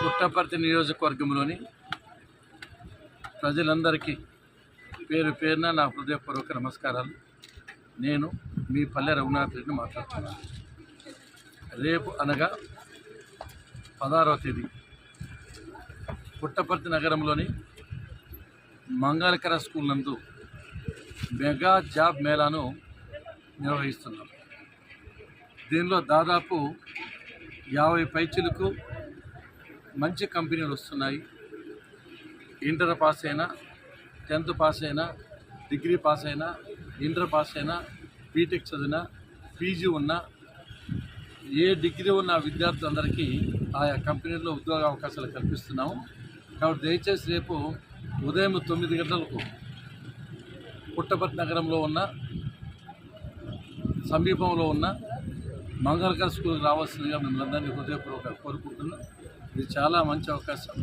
పుట్టపర్తి నియోజకవర్గంలోని ప్రజలందరికీ పేరు పేరున నా హృదయపూర్వక నమస్కారాలు. నేను మీ పల్లె రఘునాథ్ రెడ్డిని మాట్లాడుతున్నాను రేపు అనగా పదహారవ తేదీ పుట్టపర్తి నగరంలోని మంగళకర స్కూల్ నందు మెగా జాబ్ మేళాను నిర్వహిస్తున్నాం. దీనిలో దాదాపు యాభై పైచీలకు మంచి కంపెనీలు వస్తున్నాయి. ఇంటర్ పాస్ అయినా టెన్త్ పాస్ అయినా డిగ్రీ పాస్ అయినా ఇంటర్ పాస్ అయినా బీటెక్ చదివినా పీజీ ఉన్నా ఏ డిగ్రీ ఉన్న విద్యార్థులందరికీ ఆయా కంపెనీల్లో ఉద్యోగ అవకాశాలు కల్పిస్తున్నాము. కాబట్టి దయచేసి రేపు ఉదయం తొమ్మిది గంటలకు పుట్టపర్తి నగరంలో ఉన్న సమీపంలో ఉన్న మంగళకర్ స్కూల్కి రావాల్సిందిగా మిమ్మల్ని అందరినీ హృదయపూర్వక కోరుకుంటున్నాం. ఇది చాలా మంచి అవకాశం.